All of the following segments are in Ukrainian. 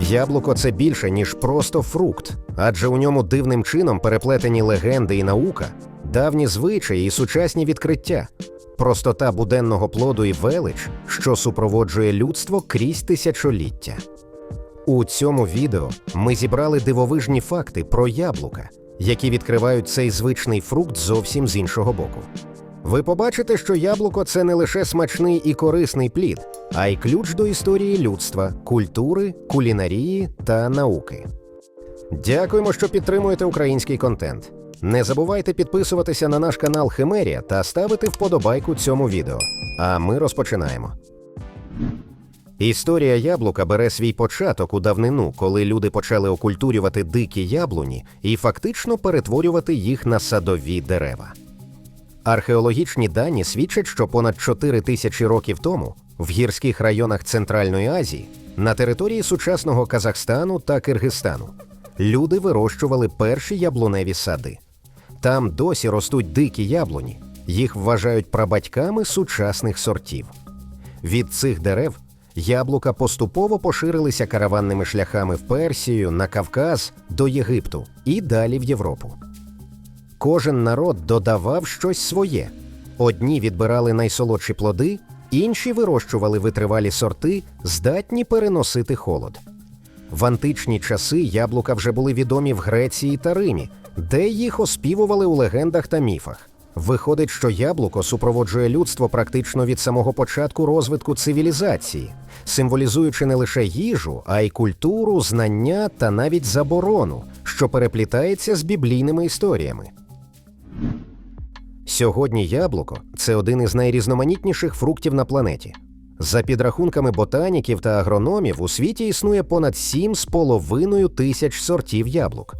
Яблуко це більше, ніж просто фрукт, адже у ньому дивним чином переплетені легенди і наука, давні звичаї і сучасні відкриття, простота буденного плоду і велич, що супроводжує людство крізь тисячоліття. У цьому відео ми зібрали дивовижні факти про яблука, які відкривають цей звичний фрукт зовсім з іншого боку. Ви побачите, що яблуко це не лише смачний і корисний плід, а й ключ до історії людства, культури, кулінарії та науки. Дякуємо, що підтримуєте український контент. Не забувайте підписуватися на наш канал Химерія та ставити вподобайку цьому відео. А ми розпочинаємо. Історія яблука бере свій початок у давнину, коли люди почали окультурювати дикі яблуні і фактично перетворювати їх на садові дерева. Археологічні дані свідчать, що понад 4 тисячі років тому в гірських районах Центральної Азії на території сучасного Казахстану та Киргизстану люди вирощували перші яблуневі сади. Там досі ростуть дикі яблуні, їх вважають прабатьками сучасних сортів. Від цих дерев яблука поступово поширилися караванними шляхами в Персію, на Кавказ, до Єгипту і далі в Європу. Кожен народ додавав щось своє. Одні відбирали найсолодші плоди, інші вирощували витривалі сорти, здатні переносити холод. В античні часи яблука вже були відомі в Греції та Римі, де їх оспівували у легендах та міфах. Виходить, що яблуко супроводжує людство практично від самого початку розвитку цивілізації, символізуючи не лише їжу, а й культуру, знання та навіть заборону, що переплітається з біблійними історіями. Сьогодні яблуко це один із найрізноманітніших фруктів на планеті. За підрахунками ботаніків та агрономів, у світі існує понад 7,5 тисяч сортів яблук.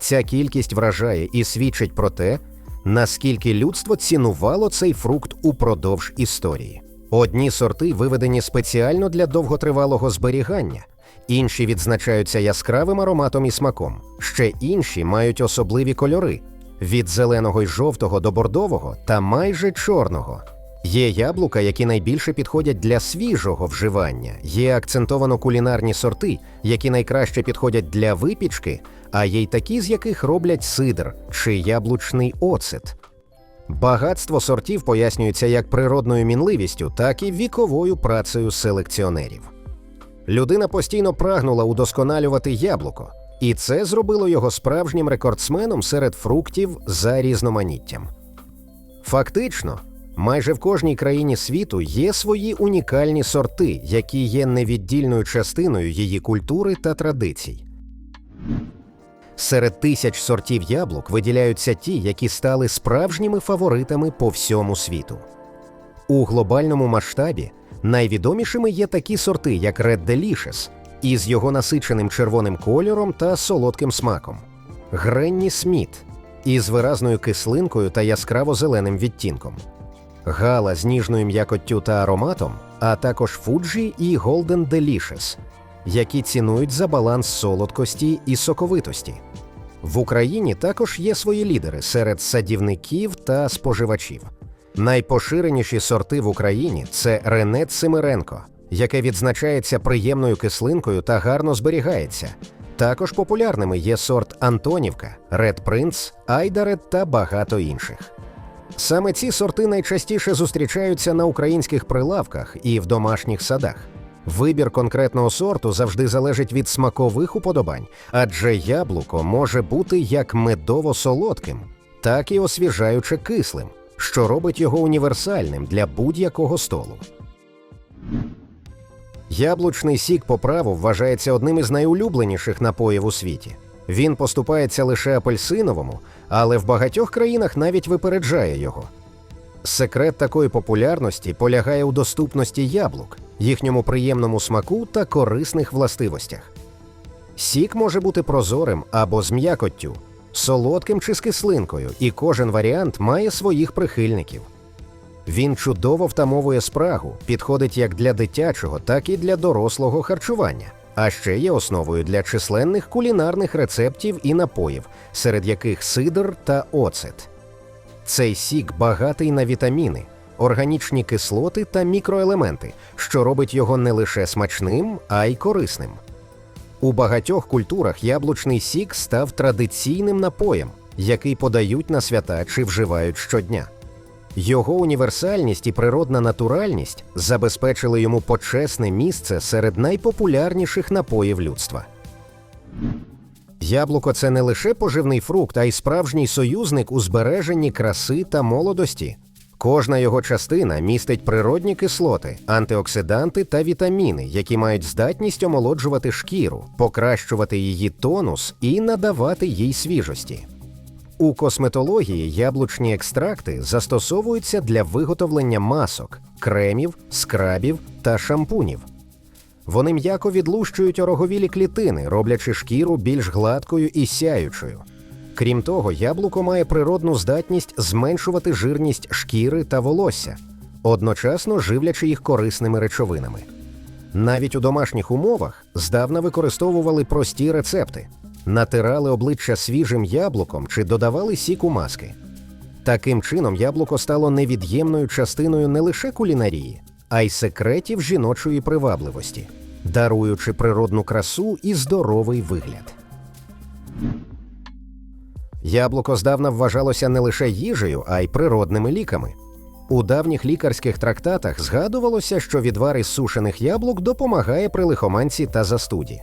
Ця кількість вражає і свідчить про те, наскільки людство цінувало цей фрукт упродовж історії. Одні сорти виведені спеціально для довготривалого зберігання, інші відзначаються яскравим ароматом і смаком, ще інші мають особливі кольори від зеленого й жовтого до бордового та майже чорного. Є яблука, які найбільше підходять для свіжого вживання, є акцентовано кулінарні сорти, які найкраще підходять для випічки, а є й такі, з яких роблять сидр чи яблучний оцет. Багатство сортів пояснюється як природною мінливістю, так і віковою працею селекціонерів. Людина постійно прагнула удосконалювати яблуко, і це зробило його справжнім рекордсменом серед фруктів за різноманіттям. Фактично, майже в кожній країні світу є свої унікальні сорти, які є невіддільною частиною її культури та традицій. Серед тисяч сортів яблук виділяються ті, які стали справжніми фаворитами по всьому світу. У глобальному масштабі найвідомішими є такі сорти, як Red Delicious, із його насиченим червоним кольором та солодким смаком, Гренні Сміт із виразною кислинкою та яскраво-зеленим відтінком, Гала з ніжною м'якоттю та ароматом, а також Фуджі і Golden Delicious, які цінують за баланс солодкості і соковитості. В Україні також є свої лідери серед садівників та споживачів. Найпоширеніші сорти в Україні це Ренет Семиренко, яке відзначається приємною кислинкою та гарно зберігається. Також популярними є сорт Антонівка, Ред Принц, Айдарет та багато інших. Саме ці сорти найчастіше зустрічаються на українських прилавках і в домашніх садах. Вибір конкретного сорту завжди залежить від смакових уподобань, адже яблуко може бути як медово-солодким, так і освіжаюче кислим, що робить його універсальним для будь-якого столу. Яблучний сік по праву вважається одним із найулюбленіших напоїв у світі. Він поступається лише апельсиновому, але в багатьох країнах навіть випереджає його. Секрет такої популярності полягає у доступності яблук, їхньому приємному смаку та корисних властивостях. Сік може бути прозорим або з м'якоттю, солодким чи з кислинкою, і кожен варіант має своїх прихильників. Він чудово втамовує спрагу, підходить як для дитячого, так і для дорослого харчування, а ще є основою для численних кулінарних рецептів і напоїв, серед яких сидр та оцет. Цей сік багатий на вітаміни, органічні кислоти та мікроелементи, що робить його не лише смачним, а й корисним. У багатьох культурах яблучний сік став традиційним напоєм, який подають на свята чи вживають щодня. Його універсальність і природна натуральність забезпечили йому почесне місце серед найпопулярніших напоїв людства. Яблуко це не лише поживний фрукт, а й справжній союзник у збереженні краси та молодості. Кожна його частина містить природні кислоти, антиоксиданти та вітаміни, які мають здатність омолоджувати шкіру, покращувати її тонус і надавати їй свіжості. У косметології яблучні екстракти застосовуються для виготовлення масок, кремів, скрабів та шампунів. Вони м'яко відлущують ороговілі клітини, роблячи шкіру більш гладкою і сяючою. Крім того, яблуко має природну здатність зменшувати жирність шкіри та волосся, одночасно живлячи їх корисними речовинами. Навіть у домашніх умовах здавна використовували прості рецепти, натирали обличчя свіжим яблуком чи додавали сік у маски. Таким чином, яблуко стало невід'ємною частиною не лише кулінарії, а й секретів жіночої привабливості, даруючи природну красу і здоровий вигляд. Яблуко здавна вважалося не лише їжею, а й природними ліками. У давніх лікарських трактатах згадувалося, що відвар із сушених яблук допомагає при лихоманці та застуді.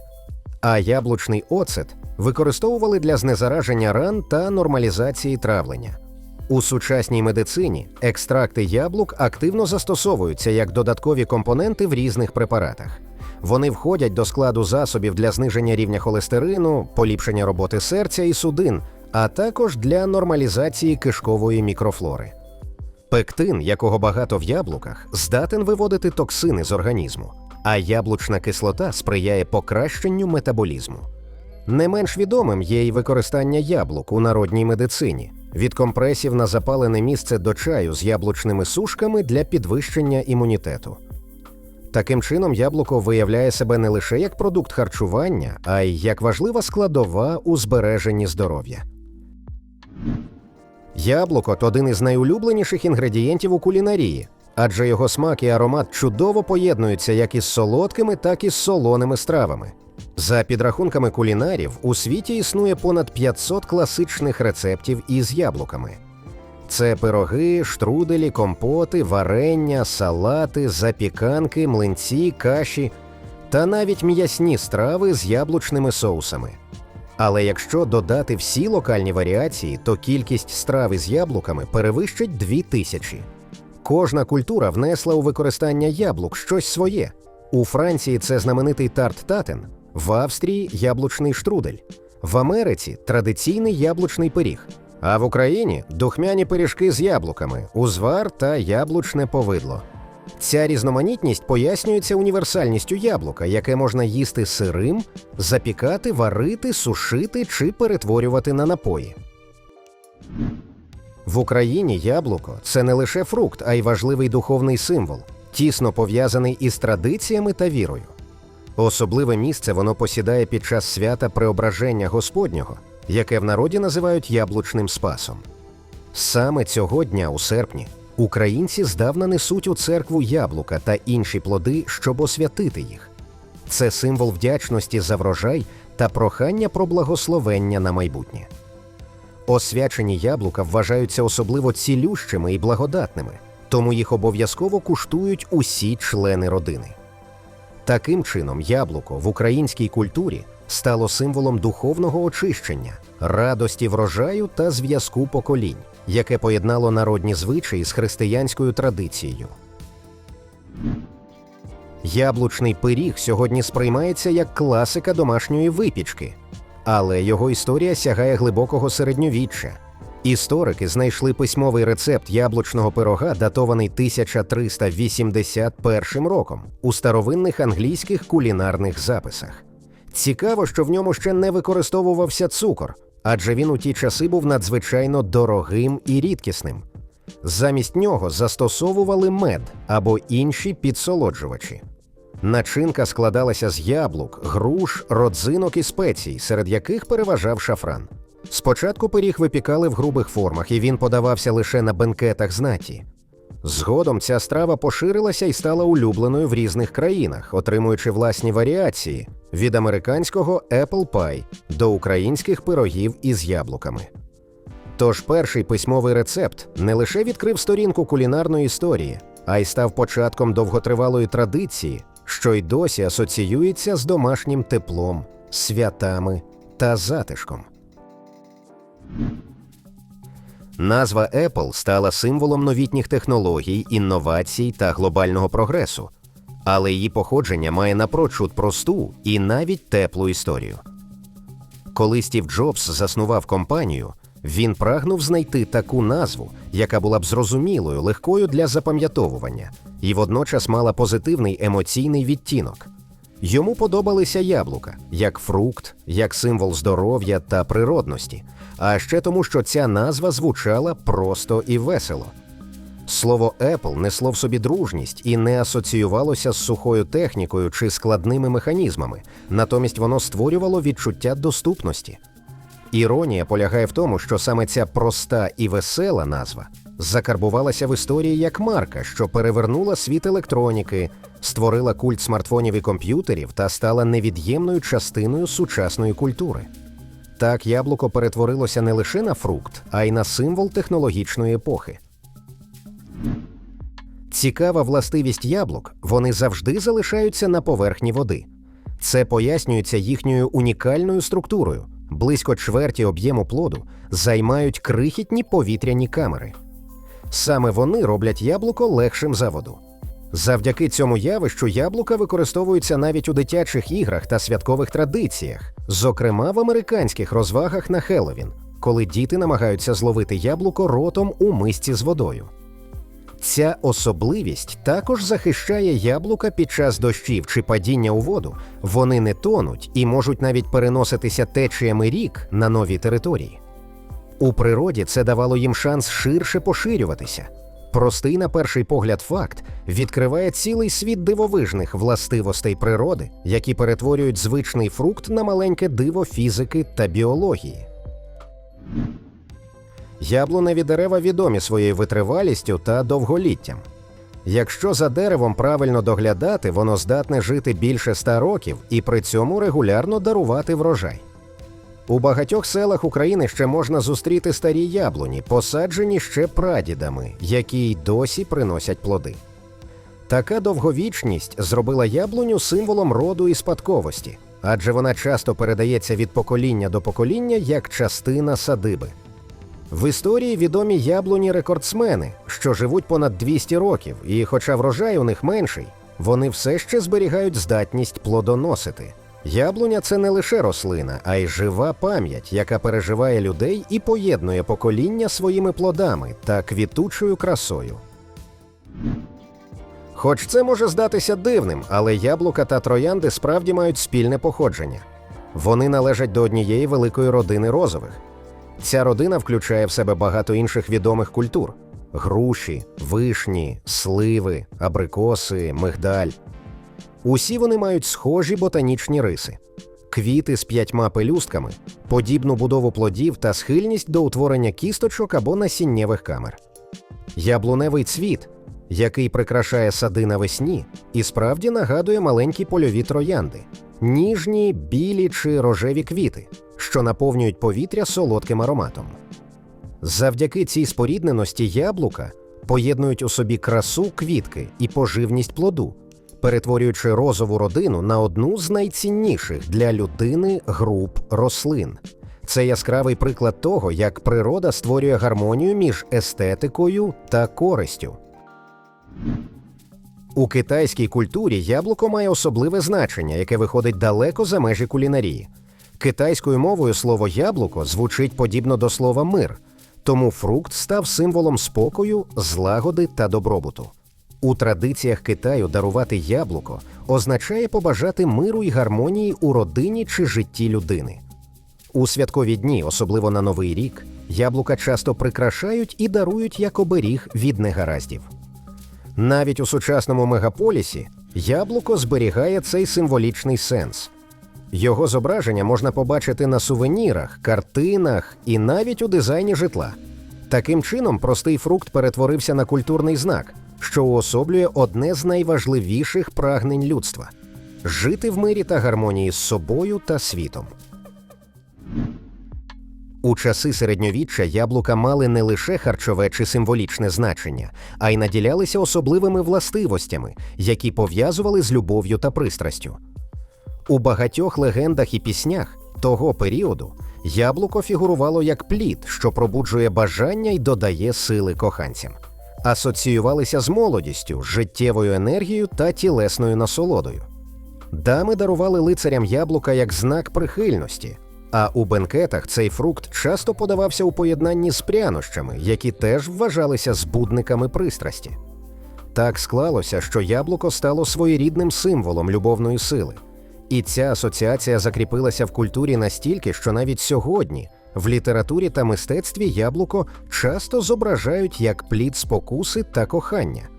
А яблучний оцет використовували для знезараження ран та нормалізації травлення. У сучасній медицині екстракти яблук активно застосовуються як додаткові компоненти в різних препаратах. Вони входять до складу засобів для зниження рівня холестерину, поліпшення роботи серця і судин, а також для нормалізації кишкової мікрофлори. Пектин, якого багато в яблуках, здатен виводити токсини з організму, а яблучна кислота сприяє покращенню метаболізму. Не менш відомим є й використання яблук у народній медицині від компресів на запалене місце до чаю з яблучними сушками для підвищення імунітету. Таким чином, яблуко виявляє себе не лише як продукт харчування, а й як важлива складова у збереженні здоров'я. Яблуко один із найулюбленіших інгредієнтів у кулінарії, адже його смак і аромат чудово поєднуються як із солодкими, так і з солоними стравами. За підрахунками кулінарів, у світі існує понад 500 класичних рецептів із яблуками. Це пироги, штруделі, компоти, варення, салати, запіканки, млинці, каші та навіть м'ясні страви з яблучними соусами. Але якщо додати всі локальні варіації, то кількість страв із яблуками перевищить дві тисячі. Кожна культура внесла у використання яблук щось своє. У Франції це знаменитий тарт татен, в Австрії яблучний штрудель, в Америці традиційний яблучний пиріг, а в Україні духмяні пиріжки з яблуками, узвар та яблучне повидло. Ця різноманітність пояснюється універсальністю яблука, яке можна їсти сирим, запікати, варити, сушити чи перетворювати на напої. В Україні яблуко це не лише фрукт, а й важливий духовний символ, тісно пов'язаний із традиціями та вірою. Особливе місце воно посідає під час свята Преображення Господнього, яке в народі називають яблучним спасом. Саме цього дня, у серпні, українці здавна несуть у церкву яблука та інші плоди, щоб освятити їх. Це символ вдячності за врожай та прохання про благословення на майбутнє. Освячені яблука вважаються особливо цілющими і благодатними, тому їх обов'язково куштують усі члени родини. Таким чином, яблуко в українській культурі стало символом духовного очищення, радості врожаю та зв'язку поколінь, яке поєднало народні звичаї з християнською традицією. Яблучний пиріг сьогодні сприймається як класика домашньої випічки, але його історія сягає глибокого середньовіччя. Історики знайшли письмовий рецепт яблучного пирога, датований 1381 роком, у старовинних англійських кулінарних записах. Цікаво, що в ньому ще не використовувався цукор, адже він у ті часи був надзвичайно дорогим і рідкісним. Замість нього застосовували мед або інші підсолоджувачі. Начинка складалася з яблук, груш, родзинок і спецій, серед яких переважав шафран. Спочатку пиріг випікали в грубих формах, і він подавався лише на бенкетах знаті. Згодом ця страва поширилася і стала улюбленою в різних країнах, отримуючи власні варіації від американського Apple Pie до українських пирогів із яблуками. Тож перший письмовий рецепт не лише відкрив сторінку кулінарної історії, а й став початком довготривалої традиції, що й досі асоціюється з домашнім теплом, святами та затишком. Назва Apple стала символом новітніх технологій, інновацій та глобального прогресу, але її походження має напрочуд просту і навіть теплу історію. Коли Стів Джобс заснував компанію, він прагнув знайти таку назву, яка була б зрозумілою, легкою для запам'ятовування, і водночас мала позитивний емоційний відтінок. Йому подобалися яблука як фрукт, як символ здоров'я та природності, а ще тому, що ця назва звучала просто і весело. Слово Apple несло в собі дружність і не асоціювалося з сухою технікою чи складними механізмами, натомість воно створювало відчуття доступності. Іронія полягає в тому, що саме ця проста і весела назва закарбувалася в історії як марка, що перевернула світ електроніки, створила культ смартфонів і комп'ютерів та стала невід'ємною частиною сучасної культури. Так яблуко перетворилося не лише на фрукт, а й на символ технологічної епохи. Цікава властивість яблук вони завжди залишаються на поверхні води. Це пояснюється їхньою унікальною структурою. Близько чверті об'єму плоду займають крихітні повітряні камери. Саме вони роблять яблуко легшим за воду. Завдяки цьому явищу яблука використовуються навіть у дитячих іграх та святкових традиціях, зокрема в американських розвагах на Хеллоуін, коли діти намагаються зловити яблуко ротом у мисці з водою. Ця особливість також захищає яблука під час дощів чи падіння у воду. Вони не тонуть і можуть навіть переноситися течіями рік на нові території. У природі це давало їм шанс ширше поширюватися. Простий, на перший погляд, факт відкриває цілий світ дивовижних властивостей природи, які перетворюють звичний фрукт на маленьке диво фізики та біології. Яблуневі дерева відомі своєю витривалістю та довголіттям. Якщо за деревом правильно доглядати, воно здатне жити більше ста років і при цьому регулярно дарувати врожай. У багатьох селах України ще можна зустріти старі яблуні, посаджені ще прадідами, які й досі приносять плоди. Така довговічність зробила яблуню символом роду і спадковості, адже вона часто передається від покоління до покоління як частина садиби. В історії відомі яблуні рекордсмени, що живуть понад 200 років, і, хоча врожай у них менший, вони все ще зберігають здатність плодоносити. Яблуня це не лише рослина, а й жива пам'ять, яка переживає людей і поєднує покоління своїми плодами та квітучою красою. Хоч це може здатися дивним, але яблука та троянди справді мають спільне походження. Вони належать до однієї великої родини розових. Ця родина включає в себе багато інших відомих культур: груші, вишні, сливи, абрикоси, мигдаль. Усі вони мають схожі ботанічні риси: квіти з п'ятьма пелюстками, подібну будову плодів та схильність до утворення кісточок або насіннєвих камер. Яблуневий цвіт, який прикрашає сади навесні, і справді нагадує маленькі польові троянди, ніжні, білі чи рожеві квіти, що наповнюють повітря солодким ароматом. Завдяки цій спорідненості яблука поєднують у собі красу квітки і поживність плоду, перетворюючи розову родину на одну з найцінніших для людини груп рослин. Це яскравий приклад того, як природа створює гармонію між естетикою та користю. У китайській культурі яблуко має особливе значення, яке виходить далеко за межі кулінарії. Китайською мовою слово яблуко звучить подібно до слова мир, тому фрукт став символом спокою, злагоди та добробуту. У традиціях Китаю дарувати яблуко означає побажати миру й гармонії у родині чи житті людини. У святкові дні, особливо на Новий рік, яблука часто прикрашають і дарують як оберіг від негараздів. Навіть у сучасному мегаполісі яблуко зберігає цей символічний сенс. Його зображення можна побачити на сувенірах, картинах і навіть у дизайні житла. Таким чином, простий фрукт перетворився на культурний знак, що уособлює одне з найважливіших прагнень людства жити в мирі та гармонії з собою та світом. У часи середньовіччя яблука мали не лише харчове чи символічне значення, а й наділялися особливими властивостями, які пов'язували з любов'ю та пристрастю. У багатьох легендах і піснях того періоду яблуко фігурувало як плід, що пробуджує бажання й додає сили коханцям, асоціювалися з молодістю, життєвою енергією та тілесною насолодою. Дами дарували лицарям яблука як знак прихильності, а у бенкетах цей фрукт часто подавався у поєднанні з прянощами, які теж вважалися збудниками пристрасті. Так склалося, що яблуко стало своєрідним символом любовної сили. І ця асоціація закріпилася в культурі настільки, що навіть сьогодні в літературі та мистецтві яблуко часто зображають як плід спокуси та кохання.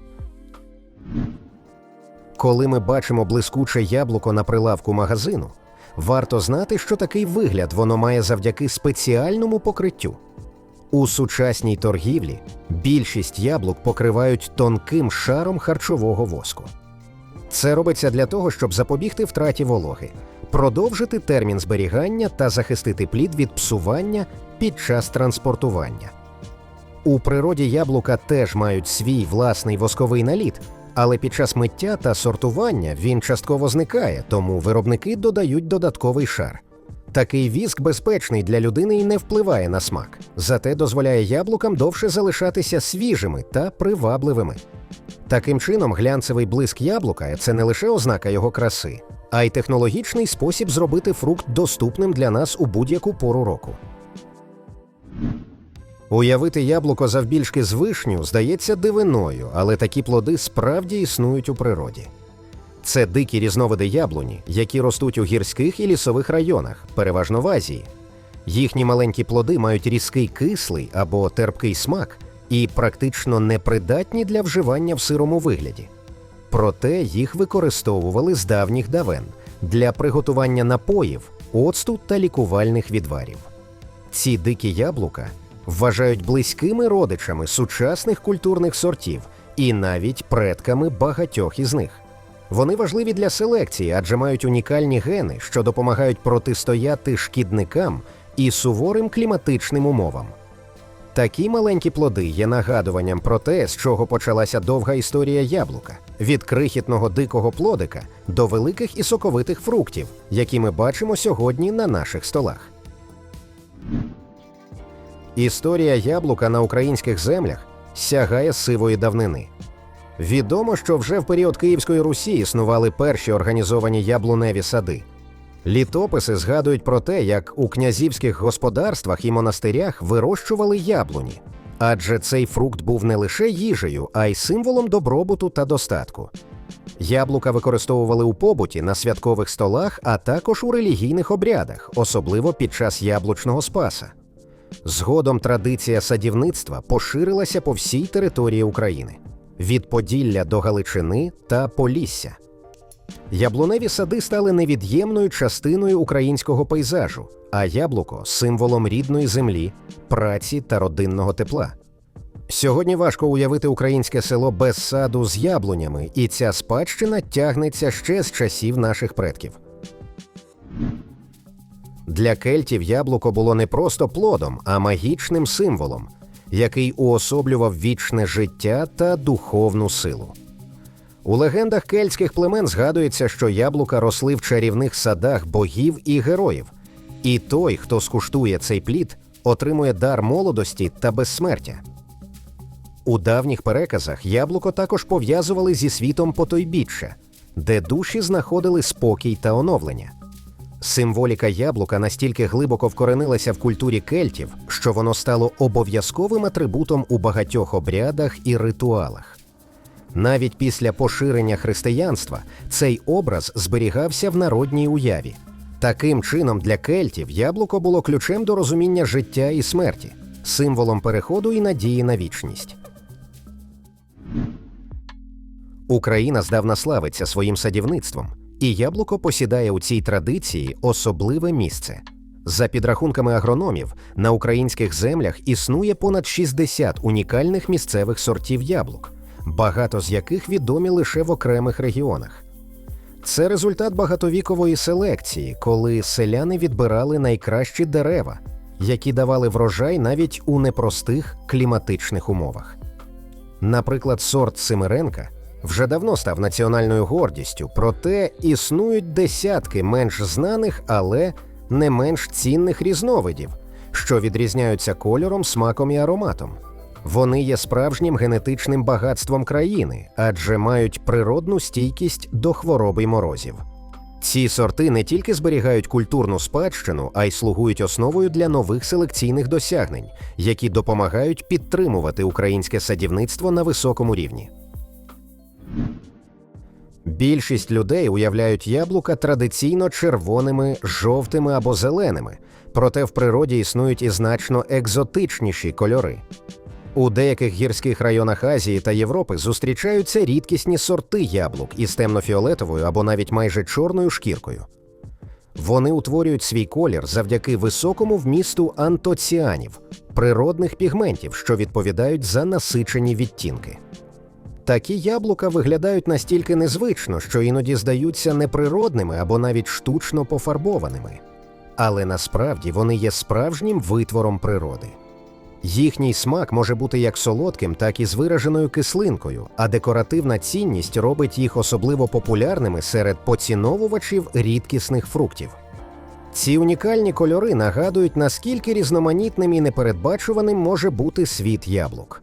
Коли ми бачимо блискуче яблуко на прилавку магазину, варто знати, що такий вигляд воно має завдяки спеціальному покриттю. У сучасній торгівлі більшість яблук покривають тонким шаром харчового воску. Це робиться для того, щоб запобігти втраті вологи, продовжити термін зберігання та захистити плід від псування під час транспортування. У природі яблука теж мають свій власний восковий наліт, але під час миття та сортування він частково зникає, тому виробники додають додатковий шар. Такий віск безпечний для людини і не впливає на смак, зате дозволяє яблукам довше залишатися свіжими та привабливими. Таким чином, глянцевий блиск яблука це не лише ознака його краси, а й технологічний спосіб зробити фрукт доступним для нас у будь-яку пору року. Уявити яблуко завбільшки з вишню здається дивиною, але такі плоди справді існують у природі. Це дикі різновиди яблуні, які ростуть у гірських і лісових районах, переважно в Азії. Їхні маленькі плоди мають різкий кислий або терпкий смак і практично непридатні для вживання в сирому вигляді. Проте їх використовували з давніх давен для приготування напоїв, оцту та лікувальних відварів. Ці дикі яблука вважають близькими родичами сучасних культурних сортів і навіть предками багатьох із них. Вони важливі для селекції, адже мають унікальні гени, що допомагають протистояти шкідникам і суворим кліматичним умовам. Такі маленькі плоди є нагадуванням про те, з чого почалася довга історія яблука від крихітного дикого плодика до великих і соковитих фруктів, які ми бачимо сьогодні на наших столах. Історія яблука на українських землях сягає сивої давнини. Відомо, що вже в період Київської Русі існували перші організовані яблуневі сади. Літописи згадують про те, як у князівських господарствах і монастирях вирощували яблуні, адже цей фрукт був не лише їжею, а й символом добробуту та достатку. Яблука використовували у побуті на святкових столах, а також у релігійних обрядах, особливо під час яблучного спаса. Згодом традиція садівництва поширилася по всій території України від Поділля до Галичини та Полісся. Яблуневі сади стали невід'ємною частиною українського пейзажу, а яблуко символом рідної землі, праці та родинного тепла. Сьогодні важко уявити українське село без саду з яблунями, і ця спадщина тягнеться ще з часів наших предків. Для кельтів яблуко було не просто плодом, а магічним символом, який уособлював вічне життя та духовну силу. У легендах кельтських племен згадується, що яблука росли в чарівних садах богів і героїв, і той, хто скуштує цей плід, отримує дар молодості та безсмертя. У давніх переказах яблуко також пов'язували зі світом потойбіччя, де душі знаходили спокій та оновлення. Символіка яблука настільки глибоко вкоренилася в культурі кельтів, що воно стало обов'язковим атрибутом у багатьох обрядах і ритуалах. Навіть після поширення християнства цей образ зберігався в народній уяві. Таким чином, для кельтів яблуко було ключем до розуміння життя і смерті, символом переходу і надії на вічність. Україна здавна славиться своїм садівництвом, і яблуко посідає у цій традиції особливе місце. За підрахунками агрономів, на українських землях існує понад 60 унікальних місцевих сортів яблук, багато з яких відомі лише в окремих регіонах. Це результат багатовікової селекції, коли селяни відбирали найкращі дерева, які давали врожай навіть у непростих кліматичних умовах. Наприклад, сорт Семиренка вже давно став національною гордістю, проте існують десятки менш знаних, але не менш цінних різновидів, що відрізняються кольором, смаком і ароматом. Вони є справжнім генетичним багатством країни, адже мають природну стійкість до хвороби й морозів. Ці сорти не тільки зберігають культурну спадщину, а й слугують основою для нових селекційних досягнень, які допомагають підтримувати українське садівництво на високому рівні. Більшість людей уявляють яблука традиційно червоними, жовтими або зеленими, проте в природі існують і значно екзотичніші кольори. У деяких гірських районах Азії та Європи зустрічаються рідкісні сорти яблук із темнофіолетовою або навіть майже чорною шкіркою. Вони утворюють свій колір завдяки високому вмісту антоціанів, природних пігментів, що відповідають за насичені відтінки. Такі яблука виглядають настільки незвично, що іноді здаються неприродними або навіть штучно пофарбованими. Але насправді вони є справжнім витвором природи. Їхній смак може бути як солодким, так і з вираженою кислинкою, а декоративна цінність робить їх особливо популярними серед поціновувачів рідкісних фруктів. Ці унікальні кольори нагадують, наскільки різноманітним і непередбачуваним може бути світ яблук.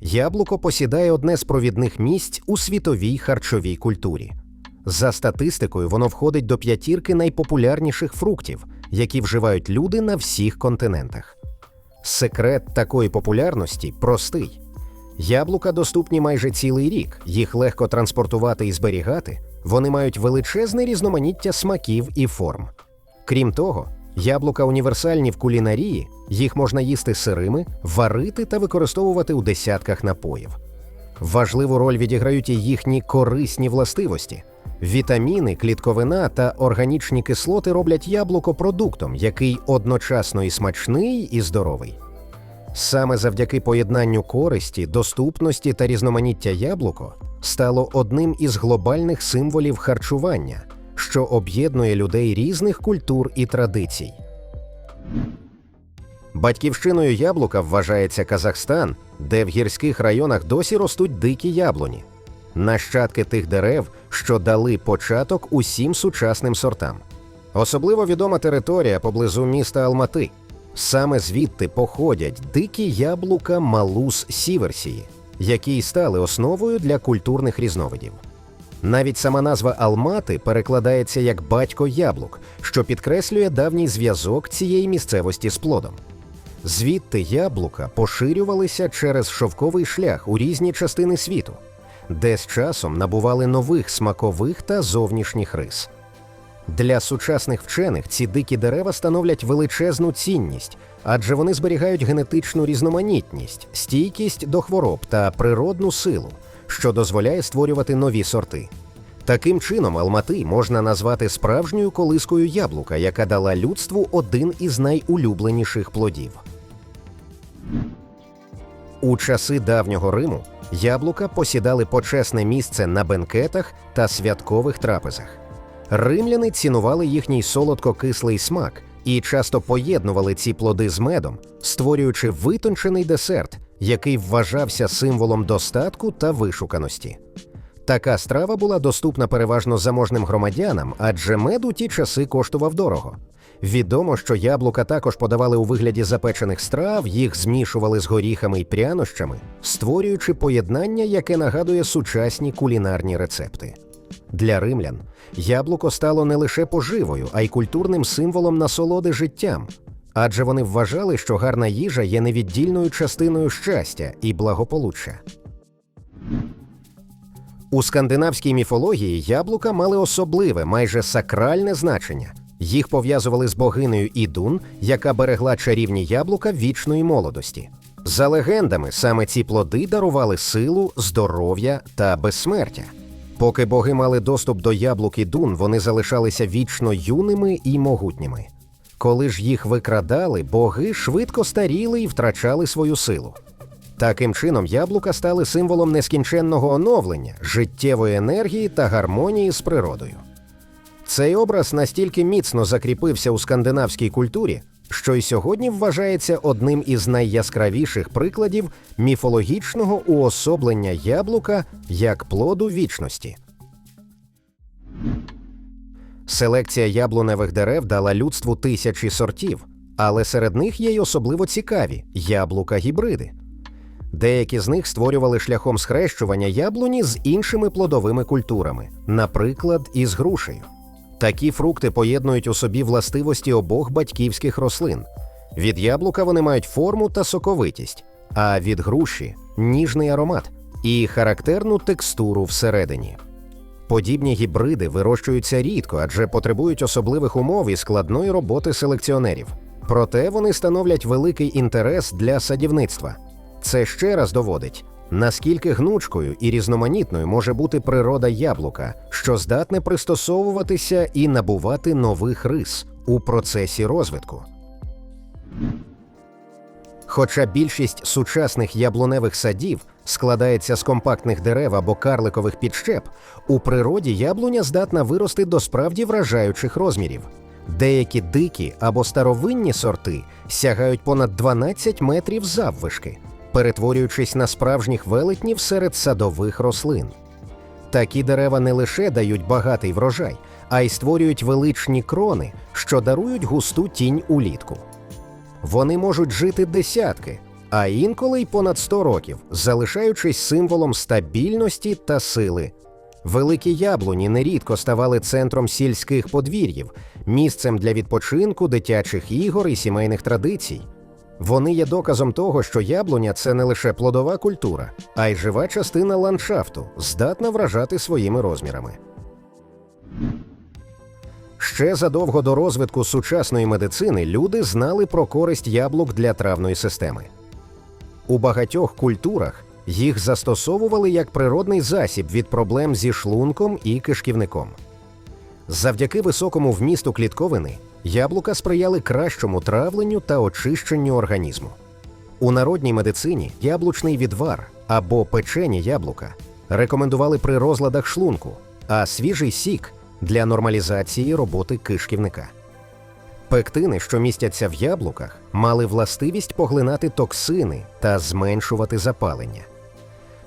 Яблуко посідає одне з провідних місць у світовій харчовій культурі. За статистикою, воно входить до п'ятірки найпопулярніших фруктів, які вживають люди на всіх континентах. Секрет такої популярності простий: яблука доступні майже цілий рік, їх легко транспортувати і зберігати, вони мають величезне різноманіття смаків і форм. Крім того, яблука універсальні в кулінарії, їх можна їсти сирими, варити та використовувати у десятках напоїв. Важливу роль відіграють і їхні корисні властивості. Вітаміни, клітковина та органічні кислоти роблять яблуко продуктом, який одночасно і смачний, і здоровий. Саме завдяки поєднанню користі, доступності та різноманіття яблуко стало одним із глобальних символів харчування, що об'єднує людей різних культур і традицій. Батьківщиною яблука вважається Казахстан, де в гірських районах досі ростуть дикі яблуні, нащадки тих дерев, що дали початок усім сучасним сортам. Особливо відома територія поблизу міста Алмати. Саме звідти походять дикі яблука Малус Сіверсії, які й стали основою для культурних різновидів. Навіть сама назва Алмати перекладається як батько яблук, що підкреслює давній зв'язок цієї місцевості з плодом. Звідти яблука поширювалися через шовковий шлях у різні частини світу, де з часом набували нових смакових та зовнішніх рис. Для сучасних вчених ці дикі дерева становлять величезну цінність, адже вони зберігають генетичну різноманітність, стійкість до хвороб та природну силу, що дозволяє створювати нові сорти. Таким чином, Алмати можна назвати справжньою колискою яблука, яка дала людству один із найулюбленіших плодів. У часи давнього Риму яблука посідали почесне місце на бенкетах та святкових трапезах. Римляни цінували їхній солодко-кислий смак і часто поєднували ці плоди з медом, створюючи витончений десерт, який вважався символом достатку та вишуканості. Така страва була доступна переважно заможним громадянам, адже мед у ті часи коштував дорого. Відомо, що яблука також подавали у вигляді запечених страв, їх змішували з горіхами й прянощами, створюючи поєднання, яке нагадує сучасні кулінарні рецепти. Для римлян яблуко стало не лише поживою, а й культурним символом насолоди життям, адже вони вважали, що гарна їжа є невіддільною частиною щастя і благополуччя. У скандинавській міфології яблука мали особливе, майже сакральне значення. Їх пов'язували з богинею Ідун, яка берегла чарівні яблука вічної молодості. За легендами, саме ці плоди дарували силу, здоров'я та безсмертя. Поки боги мали доступ до яблук і дун, вони залишалися вічно юними і могутніми. Коли ж їх викрадали, боги швидко старіли і втрачали свою силу. Таким чином, яблука стали символом нескінченного оновлення, життєвої енергії та гармонії з природою. Цей образ настільки міцно закріпився у скандинавській культурі, що й сьогодні вважається одним із найяскравіших прикладів міфологічного уособлення яблука як плоду вічності. Селекція яблуневих дерев дала людству тисячі сортів, але серед них є й особливо цікаві яблука-гібриди. Деякі з них створювали шляхом схрещування яблуні з іншими плодовими культурами, наприклад, із грушею. Такі фрукти поєднують у собі властивості обох батьківських рослин. Від яблука вони мають форму та соковитість, а від груші ніжний аромат і характерну текстуру всередині. Подібні гібриди вирощуються рідко, адже потребують особливих умов і складної роботи селекціонерів. Проте вони становлять великий інтерес для садівництва. Це ще раз доводить, наскільки гнучкою і різноманітною може бути природа яблука, що здатне пристосовуватися і набувати нових рис у процесі розвитку. Хоча більшість сучасних яблуневих садів складається з компактних дерев або карликових підщеп, у природі яблуня здатна вирости до справді вражаючих розмірів. Деякі дикі або старовинні сорти сягають понад 12 метрів заввишки, перетворюючись на справжніх велетнів серед садових рослин. Такі дерева не лише дають багатий врожай, а й створюють величні крони, що дарують густу тінь улітку. Вони можуть жити десятки, а інколи й понад 100 років, залишаючись символом стабільності та сили. Великі яблуні нерідко ставали центром сільських подвір'їв, місцем для відпочинку, дитячих ігор і сімейних традицій. Вони є доказом того, що яблуня це не лише плодова культура, а й жива частина ландшафту, здатна вражати своїми розмірами. Ще задовго до розвитку сучасної медицини люди знали про користь яблук для травної системи. У багатьох культурах їх застосовували як природний засіб від проблем зі шлунком і кишківником. Завдяки високому вмісту клітковини яблука сприяли кращому травленню та очищенню організму. У народній медицині яблучний відвар або печені яблука рекомендували при розладах шлунку, а свіжий сік для нормалізації роботи кишківника. Пектини, що містяться в яблуках, мали властивість поглинати токсини та зменшувати запалення.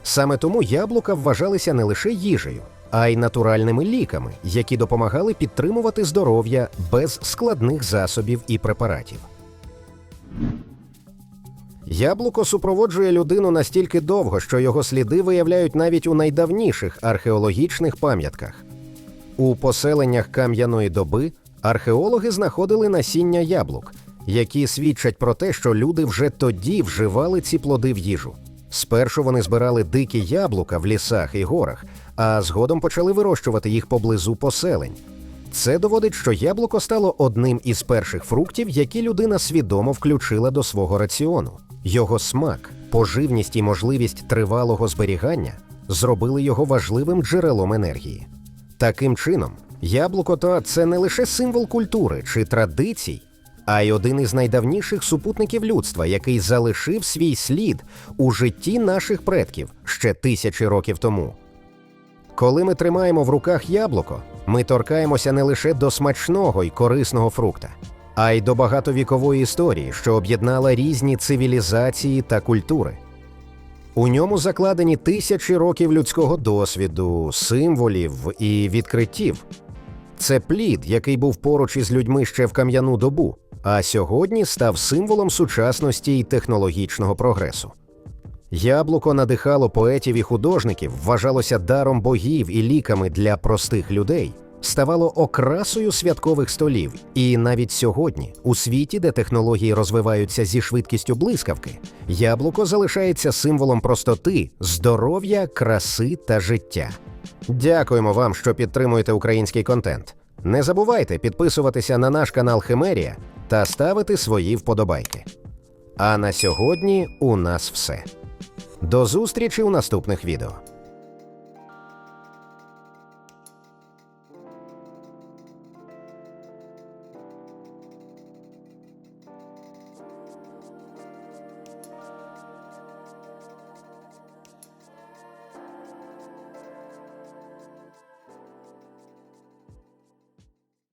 Саме тому яблука вважалися не лише їжею, а й натуральними ліками, які допомагали підтримувати здоров'я без складних засобів і препаратів. Яблуко супроводжує людину настільки довго, що його сліди виявляють навіть у найдавніших археологічних пам'ятках. У поселеннях кам'яної доби археологи знаходили насіння яблук, які свідчать про те, що люди вже тоді вживали ці плоди в їжу. Спершу вони збирали дикі яблука в лісах і горах, а згодом почали вирощувати їх поблизу поселень. Це доводить, що яблуко стало одним із перших фруктів, які людина свідомо включила до свого раціону. Його смак, поживність і можливість тривалого зберігання зробили його важливим джерелом енергії. Таким чином, яблуко то це не лише символ культури чи традицій, а й один із найдавніших супутників людства, який залишив свій слід у житті наших предків ще тисячі років тому. Коли ми тримаємо в руках яблуко, ми торкаємося не лише до смачного й корисного фрукта, а й до багатовікової історії, що об'єднала різні цивілізації та культури. У ньому закладені тисячі років людського досвіду, символів і відкриттів. Це плід, який був поруч із людьми ще в кам'яну добу, а сьогодні став символом сучасності і технологічного прогресу. Яблуко надихало поетів і художників, вважалося даром богів і ліками для простих людей, ставало окрасою святкових столів. І навіть сьогодні, у світі, де технології розвиваються зі швидкістю блискавки, яблуко залишається символом простоти, здоров'я, краси та життя. Дякуємо вам, що підтримуєте український контент. Не забувайте підписуватися на наш канал Химерія та ставити свої вподобайки. А на сьогодні у нас все. До зустрічі у наступних відео.